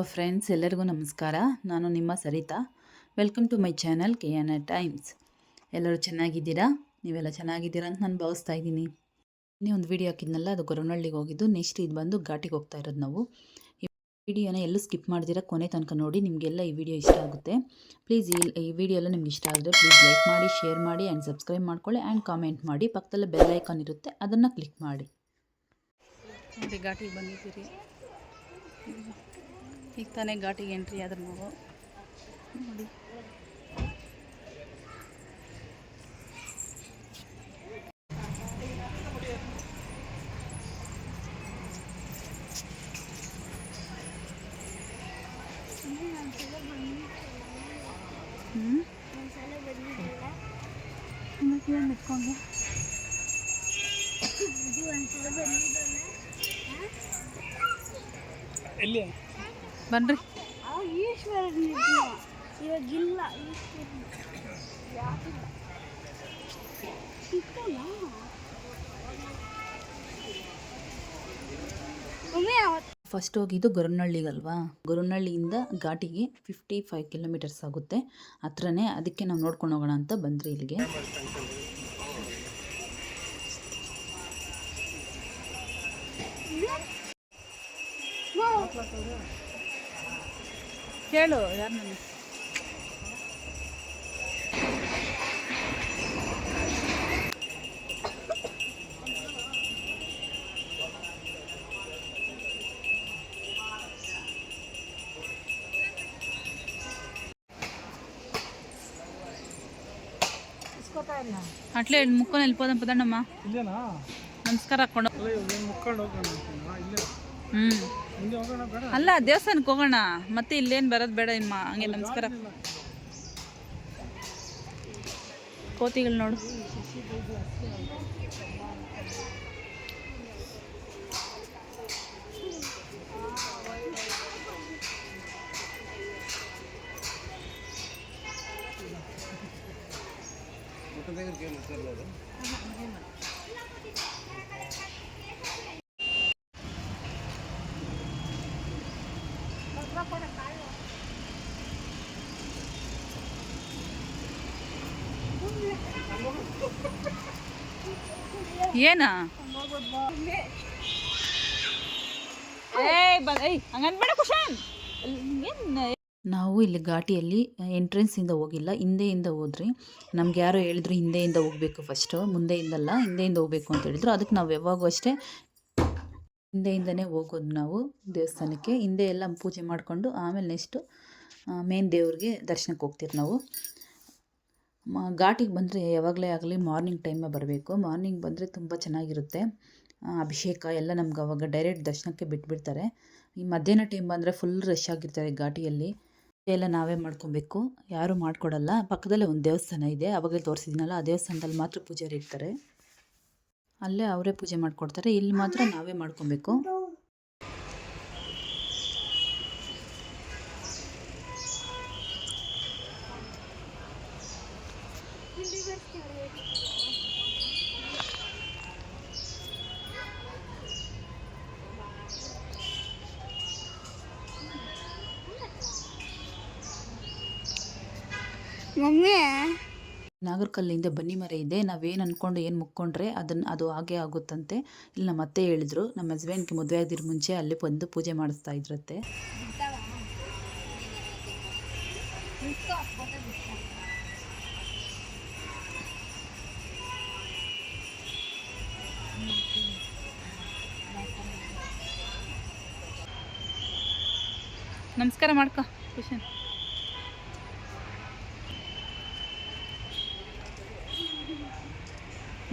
Hello friends ಎಲ್ಲರಿಗೂ ನಮಸ್ಕಾರ. ನಾನು ನಿಮ್ಮ Saritha. Welcome to my channel K N A Times ಎಲ್ಲರೂ ಚೆನ್ನಾಗಿದ್ದೀರಾ? ನೀವೆಲ್ಲ ಚೆನ್ನಾಗಿದ್ದೀರಾ ಅಂತ ನಾನು ಭಾವಿಸ್ತಾ ಇದ್ದೀನಿ. ಇನ್ನೇ ಒಂದು ವೀಡಿಯೋ ಹಾಕಿದ್ನಲ್ಲ, ಅದು ಗೊರವನಹಳ್ಳಿಗೆ ಹೋಗಿದ್ದು. ನೆಕ್ಸ್ಟ್ ಇದು ಬಂದು ಘಾಟಿಗೆ ಹೋಗ್ತಾ ಇರೋದು ನಾವು. ಈ ವಿಡಿಯೋನ ಎಲ್ಲೂ ಸ್ಕಿಪ್ ಮಾಡ್ದಿರಾ, ಕೊನೆ ತನಕ ನೋಡಿ ನಿಮಗೆಲ್ಲ ಈ ವಿಡಿಯೋ ಇಷ್ಟ ಆಗುತ್ತೆ. ಪ್ಲೀಸ್ ಈ ಈ ವಿಡಿಯೋ ಎಲ್ಲ ನಿಮ್ಗೆ ಇಷ್ಟ ಆದರೆ ಪ್ಲೀಸ್ ಲೈಕ್ ಮಾಡಿ ಶೇರ್ ಮಾಡಿ ಆ್ಯಂಡ್ ಸಬ್ಸ್ಕ್ರೈಬ್ ಮಾಡ್ಕೊಳ್ಳಿ ಆ್ಯಂಡ್ ಕಾಮೆಂಟ್ ಮಾಡಿ. ಪಕ್ಕದಲ್ಲೇ ಬೆಲ್ ಐಕಾನ್ ಇರುತ್ತೆ, ಅದನ್ನು ಕ್ಲಿಕ್ ಮಾಡಿ. ಘಾಟಿಗೆ ಬಂದಿದ್ದೀರಿ. ಈಗ ತಾನೇ ಘಾಟಿಗೆ ಎಂಟ್ರಿ ಆದ್ರೆ ನಾವು ನೋಡಿ. ಎಲ್ಲಿ? ಬನ್ರಿ. ಫಸ್ಟ್ ಹೋಗಿದ್ದು ಗೊರವನಹಳ್ಳಿಗಲ್ವಾ ಗೊರವನಹಳ್ಳಿಯಿಂದ ಘಾಟಿಗೆ ಫಿಫ್ಟಿ ಫೈವ್ ಕಿಲೋಮೀಟರ್ಸ್ ಆಗುತ್ತೆ. ಹತ್ರನೇ ಅದಕ್ಕೆ ನಾವು ನೋಡ್ಕೊಂಡು ಹೋಗೋಣ ಅಂತ ಬಂದ್ರಿ ಇಲ್ಲಿಗೆ. ಕೇಳು ಯಾರು ನನ್ನ ಅಟ್ಲೇ ಮುಕ್ಕೊಂಡು వెళ్ళిపోదాం పదండమ్మ ಇಲ್ಲೇನಾ ನಮಸ್ಕಾರ ಹಾಕೊಂಡು ಅಲ್ಲ ದೇವಸ್ಥಾನಕ್ಕೆ ಹೋಗೋಣ. ಮತ್ತೆ ಇಲ್ಲೇನು ಬರೋದು ಬೇಡ ಇಮ್ಮ. ಹಂಗೆ ನಮಸ್ಕಾರ. ಕೋತಿಗಳು ನೋಡು. ಏನ? ನಾವು ಇಲ್ಲಿ ಘಾಟಿಯಲ್ಲಿ ಎಂಟ್ರೆನ್ಸಿಂದ ಹೋಗಿಲ್ಲ, ಹಿಂದೆಯಿಂದ ಹೋದ್ರಿ. ನಮ್ಗೆ ಯಾರೋ ಹೇಳಿದ್ರು ಹಿಂದೆಯಿಂದ ಹೋಗಬೇಕು ಫಸ್ಟು ಮುಂದೆಯಿಂದಲ್ಲ, ಹಿಂದೆಯಿಂದ ಹೋಗ್ಬೇಕು ಅಂತ ಹೇಳಿದ್ರು. ಅದಕ್ಕೆ ನಾವು ಯಾವಾಗೂ ಅಷ್ಟೇ ಹಿಂದೆಯಿಂದನೇ ಹೋಗೋದು ನಾವು ದೇವಸ್ಥಾನಕ್ಕೆ. ಹಿಂದೆ ಎಲ್ಲ ಪೂಜೆ ಮಾಡಿಕೊಂಡು ಆಮೇಲೆ ನೆಕ್ಸ್ಟು ಮೇನ್ ದೇವ್ರಿಗೆ ದರ್ಶನಕ್ಕೆ ಹೋಗ್ತೀವಿ ನಾವು. ಮ, ಘಾಟಿಗೆ ಬಂದರೆ ಯಾವಾಗಲೇ ಆಗಲಿ ಮಾರ್ನಿಂಗ್ ಟೈಮೇ ಬರಬೇಕು. ಮಾರ್ನಿಂಗ್ ಬಂದರೆ ತುಂಬ ಚೆನ್ನಾಗಿರುತ್ತೆ. ಅಭಿಷೇಕ ಎಲ್ಲ ನಮ್ಗೆ ಅವಾಗ ಡೈರೆಕ್ಟ್ ದರ್ಶನಕ್ಕೆ ಬಿಟ್ಬಿಡ್ತಾರೆ. ಈ ಮಧ್ಯಾಹ್ನ ಟೈಮ್ ಬಂದರೆ ಫುಲ್ ರಶ್ ಆಗಿರ್ತಾರೆ ಘಾಟಿಯಲ್ಲಿ. ಎಲ್ಲ ನಾವೇ ಮಾಡ್ಕೊಬೇಕು. ಯಾರೂ ಮಾಡಿಕೊಡಲ್ಲ. ಪಕ್ಕದಲ್ಲೇ ಒಂದು ದೇವಸ್ಥಾನ ಇದೆ. ಅವಾಗಲೇ ತೋರಿಸಿದ್ದೀನಲ್ಲ, ಆ ದೇವಸ್ಥಾನದಲ್ಲಿ ಮಾತ್ರ ಪೂಜಾರಿ ಇರ್ತಾರೆ. ಅಲ್ಲೇ ಅವರೇ ಪೂಜೆ ಮಾಡಿಕೊಡ್ತಾರೆ. ಇಲ್ಲಿ ಮಾತ್ರ ನಾವೇ ಮಾಡ್ಕೊಬೇಕು. ಮಮ್ಮಿ. ನಾಗರಕಲ್ಲಿಂದ ಬನ್ನಿ ಮರ ಇದೆ. ನಾವೇನು ಅಂದ್ಕೊಂಡು ಏನು ಮುಕ್ಕೊಂಡ್ರೆ ಅದನ್ನು ಅದು ಹಾಗೆ ಆಗುತ್ತಂತೆ. ಇಲ್ಲಿ ನಮ್ಮ ಅತ್ತೆ ಹೇಳಿದ್ರು ನಮ್ಮ ಹಸ್ಬೆಂಡ್ಗೆ ಮದುವೆ ಆಗಿದ್ರ ಮುಂಚೆ ಅಲ್ಲಿ ಬಂದು ಪೂಜೆ ಮಾಡಿಸ್ತಾ ಇದ್ರತ್ತೆ ನಮಸ್ಕಾರ ಮಾಡ್ಕೊ ಕುಶನ್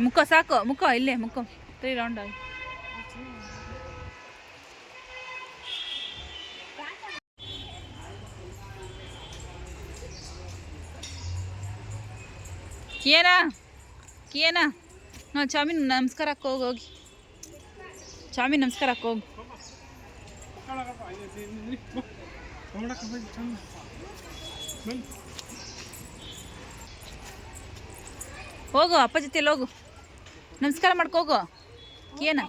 ಮುಖ ಸಾಕು, ಮುಖ ಇಲ್ಲೇ, ಮುಖ. ತ್ರೀ ರೌಂಡ್ ಆಗಿ. ಏನ ಕಿಯೇನಾ. ನೋ ಚಾಮಿನ್ ನಮಸ್ಕಾರ ಹಾಕೋ, ಹೋಗಿ ಹೋಗಿ. ಚಾಮಿನ್ ನಮಸ್ಕಾರ ಹಾಕೋ, ಹೋಗು. ಹೋಗಿ ಅಪ್ಪ ಜೊತೆಲಿ ಹೋಗು. ನಮಸ್ಕಾರ ಮಾಡ್ಕೋಗು ಕಿಯನ.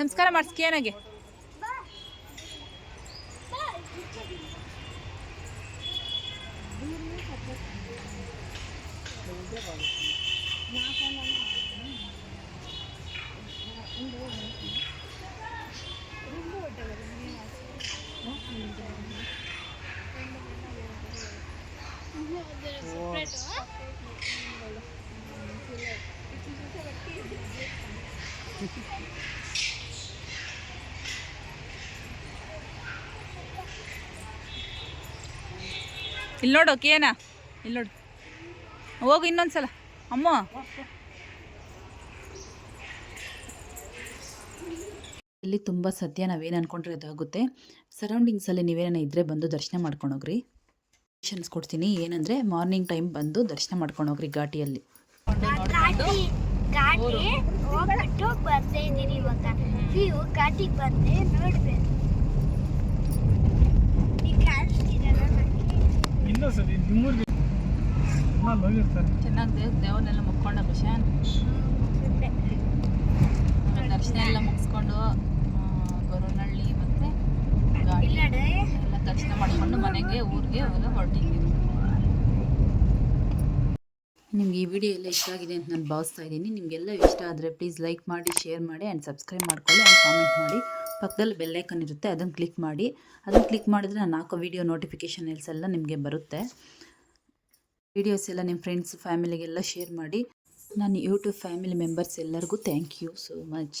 ನಮಸ್ಕಾರ ಮಾಡಿಸ್ ಕಿಯನಾಗೆ. ಇಲ್ಲಿ ನೋಡು ಕೇನ ಇಲ್ಲಿ ನೋಡು. ಹೋಗು ಇನ್ನೊಂದ್ಸಲ. ಅಮ್ಮ. ಇಲ್ಲಿ ತುಂಬ ಸದ್ಯ ನಾವೇನು ಅಂದ್ಕೊಂಡ್ರೆ ಅದಾಗುತ್ತೆ ಸರೌಂಡಿಂಗ್ಸಲ್ಲಿ ನೀವೇನ ಇದ್ದರೆ ಬಂದು ದರ್ಶನ ಮಾಡ್ಕೊಂಡೋಗ್ರಿ ಕೊಡ್ತೀನಿ. ಏನಂದರೆ ಮಾರ್ನಿಂಗ್ ಟೈಮ್ ಬಂದು ದರ್ಶನ ಮಾಡ್ಕೊಂಡು ಹೋಗ್ರಿ ಘಾಟಿಯಲ್ಲಿ. ಘಾಟಿ ಹೋಗ್ಬಿಟ್ಟು ಬರ್ತಾ ಇದ್ದೀನಿ ಇವಾಗ. ನೀವು ಘಾಟಿಗೆ ಬಂದೆ ನೋಡ್ಬೇಕು. ಚೆನ್ನಾಗಿ ದೇವ್ ದೇವನ್ನೆಲ್ಲ ಮುಕ್ಕೊಂಡ ಖುಷಾನ್ ದರ್ಶನ ಎಲ್ಲ ಮುಗಿಸ್ಕೊಂಡು ಗೊರವನಹಳ್ಳಿ ಮತ್ತು ಎಲ್ಲ ದರ್ಶನ ಮಾಡಿಕೊಂಡು ಮನೆಗೆ ಊರಿಗೆ ಹೊರಟಿದ್ದೀವಿ ನಿಮ್ಗೆ ಈ ವಿಡಿಯೋ ಎಲ್ಲ ಇಷ್ಟ ಆಗಿದೆ ಅಂತ ನಾನು ಭಾವಿಸ್ತಾ ಇದ್ದೀನಿ. ನಿಮಗೆಲ್ಲ ಇಷ್ಟ ಆದರೆ ಪ್ಲೀಸ್ ಲೈಕ್ ಮಾಡಿ ಶೇರ್ ಮಾಡಿ ಆ್ಯಂಡ್ ಸಬ್ಸ್ಕ್ರೈಬ್ ಮಾಡ್ಕೊಳ್ಳಿ ಆ್ಯಂಡ್ ಕಾಮೆಂಟ್ ಮಾಡಿ. ಪಕ್ಕದಲ್ಲಿ ಬೆಲ್ಲೈಕನ್ ಇರುತ್ತೆ ಅದನ್ನು ಕ್ಲಿಕ್ ಮಾಡಿ. ಅದನ್ನು ಕ್ಲಿಕ್ ಮಾಡಿದ್ರೆ ನಾನು ಹಾಕೋ ವಿಡಿಯೋ ನೋಟಿಫಿಕೇಷನ್ ಎಲ್ಸ್ ಎಲ್ಲ ನಿಮಗೆ ಬರುತ್ತೆ. ವಿಡಿಯೋಸ್ ಎಲ್ಲ ನಿಮ್ಮ ಫ್ರೆಂಡ್ಸ್ ಫ್ಯಾಮಿಲಿಗೆಲ್ಲ ಶೇರ್ ಮಾಡಿ. ನನ್ನ ಯೂಟ್ಯೂಬ್ ಫ್ಯಾಮಿಲಿ ಮೆಂಬರ್ಸ್ ಎಲ್ಲರಿಗೂ ಥ್ಯಾಂಕ್ ಯು ಸೋ ಮಚ್